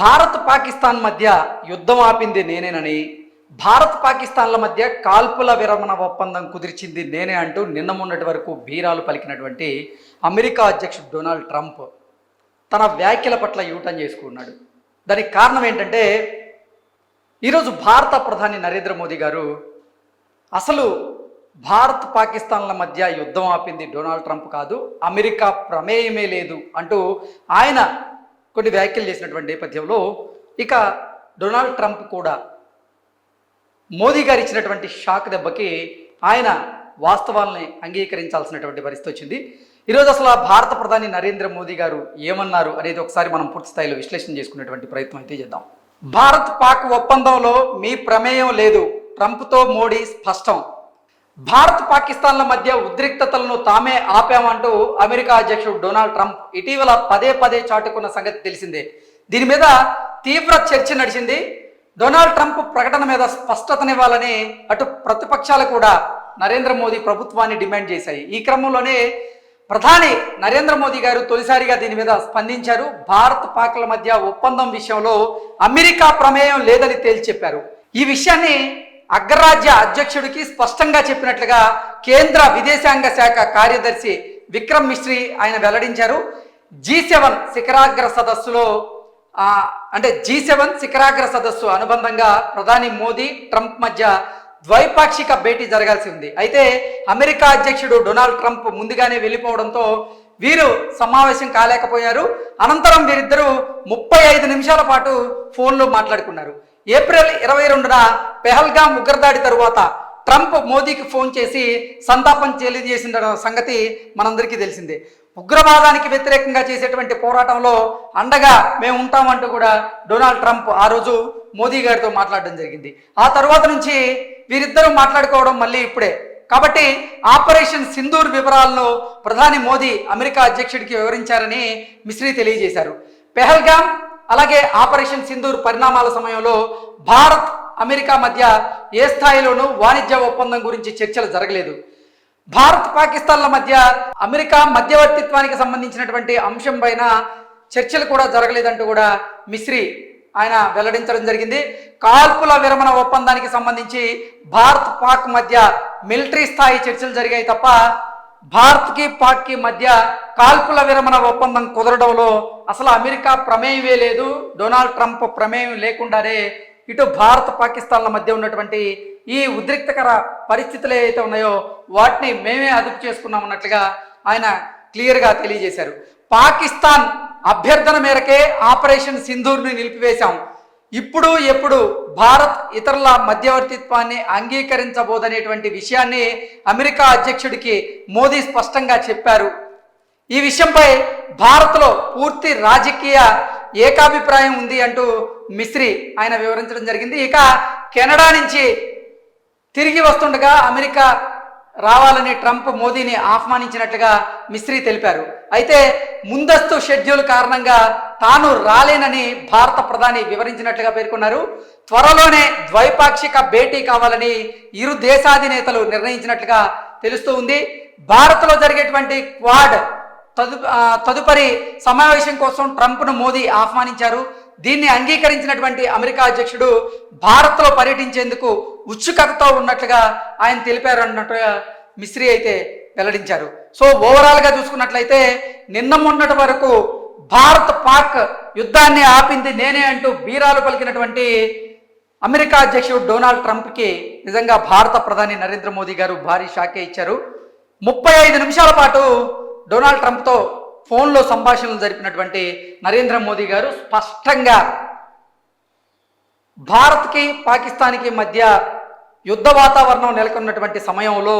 భారత్ పాకిస్తాన్ మధ్య యుద్ధం ఆపింది నేనేనని భారత్ పాకిస్తాన్ల మధ్య కాల్పుల విరమణ ఒప్పందం కుదిర్చింది నేనే అంటూ నిన్న మొన్నటి వరకు బీరాలు పలికినటువంటి అమెరికా అధ్యక్షుడు డొనాల్డ్ ట్రంప్ తన వ్యాఖ్యల పట్ల యూటర్న్ చేసుకున్నాడు. దానికి కారణం ఏంటంటే ఈరోజు భారత ప్రధాని నరేంద్ర మోదీ గారు అసలు భారత్ పాకిస్తాన్ల మధ్య యుద్ధం ఆపింది డొనాల్డ్ ట్రంప్ కాదు అమెరికా ప్రమేయమే లేదు అంటూ ఆయన కొన్ని వ్యాఖ్యలు చేసినటువంటి నేపథ్యంలో ఇక డొనాల్డ్ ట్రంప్ కూడా మోదీ గారు ఇచ్చినటువంటి షాక్ దెబ్బకి ఆయన వాస్తవాల్ని అంగీకరించాల్సినటువంటి పరిస్థితి వచ్చింది. ఈరోజు అసలు ఆ భారత ప్రధాని నరేంద్ర మోదీ గారు ఏమన్నారు అనేది ఒకసారి మనం పూర్తి స్థాయిలో విశ్లేషణ చేసుకునేటువంటి ప్రయత్నం అయితే చేద్దాం. భారత్ పాక్ ఒప్పందంలో మీ ప్రమేయం లేదు. ట్రంప్తో మోడీ స్పష్టం. భారత్ పాకిస్తాన్ల మధ్య ఉద్రిక్తతలను తామే ఆపామంటూ అమెరికా అధ్యక్షుడు డొనాల్డ్ ట్రంప్ ఇటీవల పదే పదే చాటుకున్న సంగతి తెలిసిందే. దీని మీద తీవ్ర చర్చ నడిచింది. డొనాల్డ్ ట్రంప్ ప్రకటన మీద స్పష్టతనివ్వాలని అటు ప్రతిపక్షాలు కూడా నరేంద్ర మోదీ ప్రభుత్వాన్ని డిమాండ్ చేశాయి. ఈ క్రమంలోనే ప్రధాని నరేంద్ర మోదీ గారు తొలిసారిగా దీని మీద స్పందించారు. భారత్ పాక్ల మధ్య ఒప్పందం విషయంలో అమెరికా ప్రమేయం లేదని తేల్చి చెప్పారు. ఈ విషయాన్ని అగ్రరాజ్య అధ్యక్షుడికి స్పష్టంగా చెప్పినట్లుగా కేంద్ర విదేశాంగ శాఖ కార్యదర్శి విక్రమ్ మిశ్రీ ఆయన వెల్లడించారు. జీ సెవెన్ శిఖరాగ్ర సదస్సులో అంటే జీ సెవెన్ శిఖరాగ్ర సదస్సు అనుబంధంగా ప్రధాని మోదీ ట్రంప్ మధ్య ద్వైపాక్షిక భేటీ జరగాల్సి ఉంది. అయితే అమెరికా అధ్యక్షుడు డొనాల్డ్ ట్రంప్ ముందుగానే వెళ్ళిపోవడంతో వీరు సమావేశం కాలేకపోయారు. అనంతరం వీరిద్దరూ ముప్పై ఐదు నిమిషాల పాటు ఫోన్లో మాట్లాడుకున్నారు. ఏప్రిల్ ఇరవై రెండున పెహల్గాం ఉగ్రదాడి తరువాత ట్రంప్ మోదీకి ఫోన్ చేసి సంతాపం తెలియజేసిన సంగతి మనందరికీ తెలిసిందే. ఉగ్రవాదానికి వ్యతిరేకంగా చేసేటువంటి పోరాటంలో అండగా మేము ఉంటామంటూ కూడా డొనాల్డ్ ట్రంప్ ఆ రోజు మోదీ గారితో మాట్లాడడం జరిగింది. ఆ తర్వాత నుంచి వీరిద్దరూ మాట్లాడుకోవడం మళ్ళీ ఇప్పుడే. కాబట్టి ఆపరేషన్ సింధూర్ వివరాలను ప్రధాని మోదీ అమెరికా అధ్యక్షుడికి వివరించారని మిశ్రీ తెలియజేశారు. పెహల్గామ్ అలాగే ఆపరేషన్ సింధూర్ పరిణామాల సమయంలో భారత్ అమెరికా మధ్య ఏ స్థాయిలోనూ వాణిజ్య ఒప్పందం గురించి చర్చలు జరగలేదు. భారత్ పాకిస్తాన్ల మధ్య అమెరికా మధ్యవర్తిత్వానికి సంబంధించినటువంటి అంశం పైన చర్చలు కూడా జరగలేదంటూ కూడా మిశ్రీ ఆయన వెల్లడించడం జరిగింది. కాల్పుల విరమణ ఒప్పందానికి సంబంధించి భారత్ పాక్ మధ్య మిలిటరీ స్థాయి చర్చలు జరిగాయి తప్ప భారత్కి పాక్కి మధ్య కాల్పుల విరమణ ఒప్పందం కుదరడంలో అసలు అమెరికా ప్రమేయమే లేదు. డొనాల్డ్ ట్రంప్ ప్రమేయం లేకుండానే ఇటు భారత్ పాకిస్తాన్ల మధ్య ఉన్నటువంటి ఈ ఉద్రిక్తకర పరిస్థితులు ఏవైతే ఉన్నాయో వాటిని మేమే అదుపు చేసుకున్నాం అన్నట్లుగా ఆయన క్లియర్గా తెలియజేశారు. పాకిస్తాన్ అభ్యర్థన మేరకే ఆపరేషన్ సింధూర్ని నిలిపివేశాం. ఇప్పుడు ఎప్పుడు భారత్ ఇతరుల మధ్యవర్తిత్వాన్ని అంగీకరించబోదనేటువంటి విషయాన్ని అమెరికా అధ్యక్షుడికి మోదీ స్పష్టంగా చెప్పారు. ఈ విషయంపై భారత్లో పూర్తి రాజకీయ ఏకాభిప్రాయం ఉంది అంటూ మిశ్రి ఆయన వివరించడం జరిగింది. ఇక కెనడా నుంచి తిరిగి వస్తుండగా అమెరికా రావాలని ట్రంప్ మోదీని ఆహ్వానించినట్లుగా మిస్త్రీ తెలిపారు. అయితే ముందస్తు షెడ్యూల్ కారణంగా తాను రాలేనని భారత ప్రధాని వివరించినట్లుగా పేర్కొన్నారు. త్వరలోనే ద్వైపాక్షిక భేటీ కావాలని ఇరు దేశాధినేతలు నిర్ణయించినట్లుగా తెలుస్తూ ఉంది. భారత్లో జరిగేటువంటి క్వాడ్ తదు తదుపరి సమావేశం కోసం ట్రంప్ను మోదీ ఆహ్వానించారు. దీన్ని అంగీకరించినటువంటి అమెరికా అధ్యక్షుడు భారత్లో పర్యటించేందుకు ఉత్సుకతతో ఉన్నట్లుగా ఆయన తెలిపారు అన్నట్టుగా మిశ్రీ అయితే వెల్లడించారు. సో ఓవరాల్గా చూసుకున్నట్లయితే నిన్న మొన్నటి వరకు భారత్ పాక్ యుద్ధాన్ని ఆపింది నేనే అంటూ బీరాలు పలికినటువంటి అమెరికా అధ్యక్షుడు డొనాల్డ్ ట్రంప్కి నిజంగా భారత ప్రధాని నరేంద్ర మోదీ గారు భారీ షాకే ఇచ్చారు. ముప్పై ఐదు నిమిషాల పాటు డొనాల్డ్ ట్రంప్తో ఫోన్లో సంభాషణలు జరిపినటువంటి నరేంద్ర మోదీ గారు స్పష్టంగా భారత్కి పాకిస్తాన్కి మధ్య యుద్ధ వాతావరణం నెలకొన్నటువంటి సమయంలో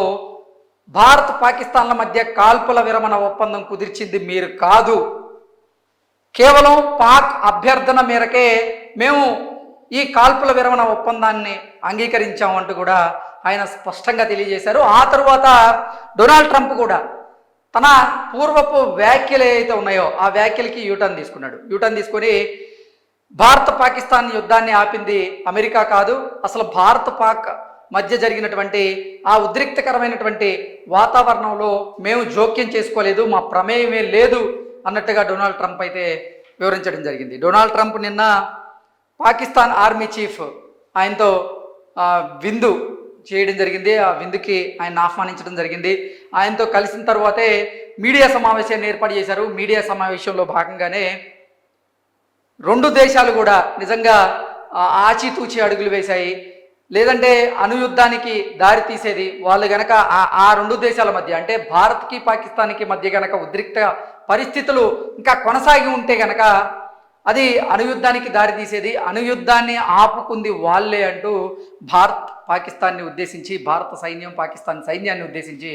భారత్ పాకిస్తాన్ల మధ్య కాల్పుల విరమణ ఒప్పందం కుదిర్చింది మీరు కాదు. కేవలం పాక్ అభ్యర్థన మేరకే మేము ఈ కాల్పుల విరమణ ఒప్పందాన్ని అంగీకరించామంటూ కూడా ఆయన స్పష్టంగా తెలియజేశారు. ఆ తరువాత డొనాల్డ్ ట్రంప్ కూడా తన పూర్వపు వ్యాఖ్యలు ఏవైతే ఉన్నాయో ఆ వ్యాఖ్యలకి యూటర్న్ తీసుకున్నాడు. యూటర్న్ తీసుకొని భారత పాకిస్తాన్ యుద్ధాన్ని ఆపింది అమెరికా కాదు అసలు భారత పాక్ మధ్య జరిగినటువంటి ఆ ఉద్రిక్తకరమైనటువంటి వాతావరణంలో మేము జోక్యం చేసుకోలేదు మా ప్రమేయమే లేదు అన్నట్టుగా డొనాల్డ్ ట్రంప్ అయితే వివరించడం జరిగింది. డొనాల్డ్ ట్రంప్ నిన్న పాకిస్తాన్ ఆర్మీ చీఫ్ ఆయనతో విందు చేయడం జరిగింది. ఆ విందుకి ఆయన ఆహ్వానించడం జరిగింది. ఆయనతో కలిసిన తర్వాతే మీడియా సమావేశాన్ని ఏర్పాటు చేశారు. మీడియా సమావేశంలో భాగంగానే రెండు దేశాలు కూడా నిజంగా ఆచితూచి అడుగులు వేశాయి. లేదంటే అనుయుద్ధానికి దారి తీసేది వాళ్ళు గనక ఆ ఆ రెండు దేశాల మధ్య అంటే భారత్కి పాకిస్తాన్కి మధ్య గనక ఉద్రిక్త పరిస్థితులు ఇంకా కొనసాగి ఉంటే గనక అది అనుయుద్ధానికి దారి తీసేది. అనుయుద్ధాన్ని ఆపుకుంది వాళ్ళే అంటూ భారత్ పాకిస్తాన్ని ఉద్దేశించి భారత సైన్యం పాకిస్తాన్ సైన్యాన్ని ఉద్దేశించి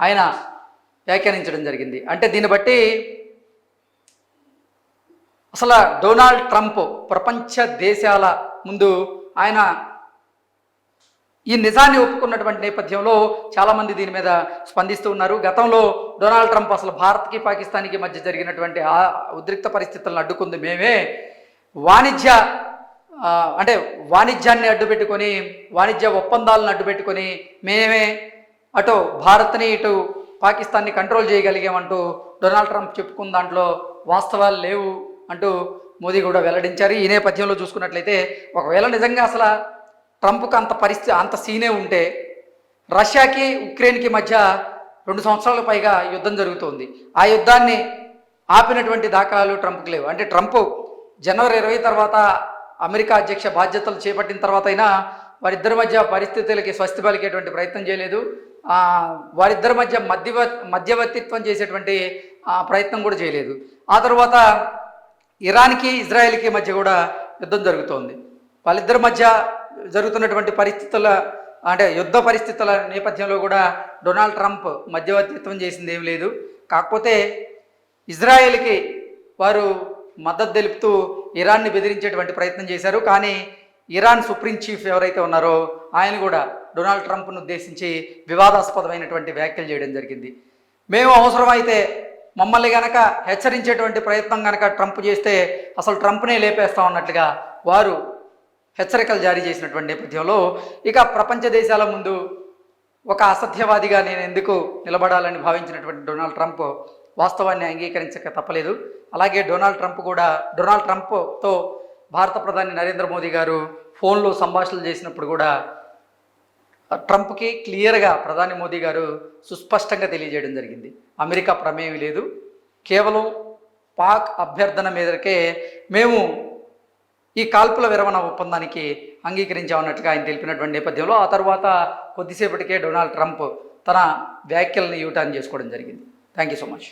ఆయన వ్యాఖ్యానించడం జరిగింది. అంటే దీన్ని బట్టి అసలు డొనాల్డ్ ట్రంప్ ప్రపంచ దేశాల ముందు ఆయన ఈ నిజాన్ని ఒప్పుకున్నటువంటి నేపథ్యంలో చాలామంది దీని మీద స్పందిస్తూ ఉన్నారు. గతంలో డొనాల్డ్ ట్రంప్ అసలు భారత్కి పాకిస్తాన్కి మధ్య జరిగినటువంటి ఆ ఉద్రిక్త పరిస్థితులను అడ్డుకుంది మేమే. వాణిజ్య అంటే వాణిజ్యాన్ని అడ్డుపెట్టుకొని వాణిజ్య ఒప్పందాలను అడ్డుపెట్టుకొని మేమే అటు భారత్ని ఇటు పాకిస్తాన్ని కంట్రోల్ చేయగలిగామంటూ డొనాల్డ్ ట్రంప్ చెప్పుకున్న దాంట్లో వాస్తవాలు లేవు అంటూ మోదీ కూడా వెల్లడించారు. ఈ నేపథ్యంలో చూసుకున్నట్లయితే ఒకవేళ నిజంగా అసలు ట్రంప్కి అంత పరిస్థితి అంత సీనే ఉంటే రష్యాకి ఉక్రెయిన్కి మధ్య రెండు సంవత్సరాల పైగా యుద్ధం జరుగుతోంది. ఆ యుద్ధాన్ని ఆపినటువంటి దాఖలాలు ట్రంప్కి లేవు. అంటే ట్రంప్ జనవరి ఇరవై తర్వాత అమెరికా అధ్యక్ష బాధ్యతలు చేపట్టిన తర్వాత అయినా వారిద్దరి మధ్య పరిస్థితులకి స్వస్తి పలికేటువంటి ప్రయత్నం చేయలేదు. వారిద్దరి మధ్య మధ్యవ మధ్యవర్తిత్వం చేసేటువంటి ప్రయత్నం కూడా చేయలేదు. ఆ తర్వాత ఇరాన్కి ఇజ్రాయెల్కి మధ్య కూడా యుద్ధం జరుగుతోంది. వాళ్ళిద్దరి మధ్య జరుగుతున్నటువంటి పరిస్థితుల అంటే యుద్ధ పరిస్థితుల నేపథ్యంలో కూడా డొనాల్డ్ ట్రంప్ మధ్యవర్తిత్వం చేసింది ఏం లేదు. కాకపోతే ఇజ్రాయెల్కి వారు మద్దతు తెలుపుతూ ఇరాన్ని బెదిరించేటువంటి ప్రయత్నం చేశారు. కానీ ఇరాన్ సుప్రీం చీఫ్ ఎవరైతే ఉన్నారో ఆయన కూడా డొనాల్డ్ ట్రంప్ను ఉద్దేశించి వివాదాస్పదమైనటువంటి వ్యాఖ్యలు చేయడం జరిగింది. మేము అవసరమైతే మమ్మల్ని గనక హెచ్చరించేటువంటి ప్రయత్నం గనక ట్రంప్ చేస్తే అసలు ట్రంప్నే లేపేస్తాం అన్నట్లుగా వారు హెచ్చరికలు జారీ చేసినటువంటి నేపథ్యంలో ఇక ప్రపంచ దేశాల ముందు ఒక అసత్యవాదిగా నేను ఎందుకు నిలబడాలని భావించినటువంటి డొనాల్డ్ ట్రంప్ వాస్తవాన్ని అంగీకరించక తప్పలేదు. అలాగే డొనాల్డ్ ట్రంప్ కూడా డొనాల్డ్ ట్రంప్తో భారత ప్రధాని నరేంద్ర మోదీ గారు ఫోన్లో సంభాషణలు చేసినప్పుడు కూడా ట్రంప్కి క్లియర్గా ప్రధాని మోదీ గారు సుస్పష్టంగా తెలియజేయడం జరిగింది. అమెరికా ప్రమేయం లేదు. కేవలం పాక్ అభ్యర్థన మీదకే మేము ఈ కాల్పుల విరమణ ఒప్పందానికి అంగీకరించామన్నట్టుగా ఆయన తెలిపినటువంటి నేపథ్యంలో ఆ తర్వాత కొద్దిసేపటికే డొనాల్డ్ ట్రంప్ తన వ్యాఖ్యలను యూటర్న్ చేసుకోవడం జరిగింది. Thank you so much